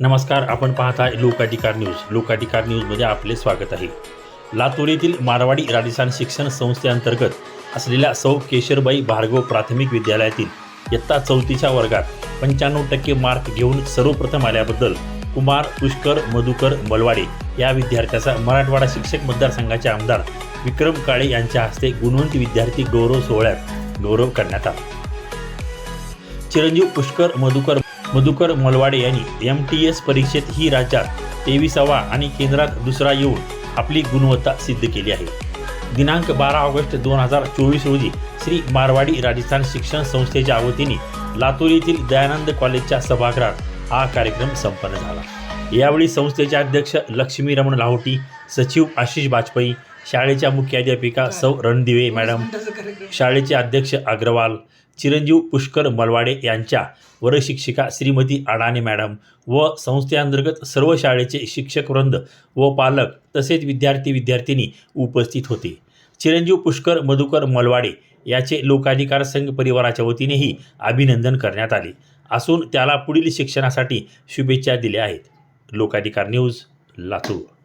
नमस्कार आपण पाहता लोकाधिकार न्यूज. लोकाधिकार न्यूजमध्ये आपले स्वागत आहे. लातूर येथील मारवाडी राजस्थान शिक्षण संस्थेअंतर्गत असलेल्या सौ केशरबाई भार्गव प्राथमिक विद्यालयातील इयत्ता चौथीच्या वर्गात पंच्याण्णव टक्के मार्क घेऊन सर्वप्रथम आल्याबद्दल कुमार पुष्कर मधुकर मलवाडे या विद्यार्थ्याचा मराठवाडा शिक्षक मतदारसंघाचे आमदार विक्रम काळे यांच्या हस्ते गुणवंत विद्यार्थी गौरव सोहळ्यात गौरव करण्यात आला. चिरंजीव पुष्कर मधुकर मधुकर मलवाडे यांनी एम टी एस परीक्षेत ही राज्यात तेविसावा आणि केंद्रात दुसरा येऊन आपली गुणवत्ता सिद्ध केली आहे. दिनांक बारा ऑगस्ट दोन हजार चोवीस रोजी श्री मारवाडी राजस्थान शिक्षण संस्थेच्या वतीने लातूर येथील दयानंद कॉलेजच्या सभागृहात हा कार्यक्रम संपन्न झाला. यावेळी संस्थेचे अध्यक्ष लक्ष्मी रमण लाहोटी सचिव आशिष बाजपेयी शाळेच्या मुख्याध्यापिका सौ रणदिवे मॅडम शाळेचे अध्यक्ष अग्रवाल चिरंजीव पुष्कर मलवाडे यांच्या वरशिक्षिका श्रीमती अडाणे मॅडम व संस्थेअंतर्गत सर्व शाळेचे शिक्षक वृंद व पालक तसेच विद्यार्थी विद्यार्थिनी उपस्थित होते. चिरंजीव पुष्कर मधुकर मलवाडे याचे लोकाधिकार संघ परिवाराच्या वतीनेही अभिनंदन करण्यात आले. असून त्याला पुढील शिक्षणासाठी शुभेच्छा दिल्या आहेत. लोकाधिकार न्यूज लातूर.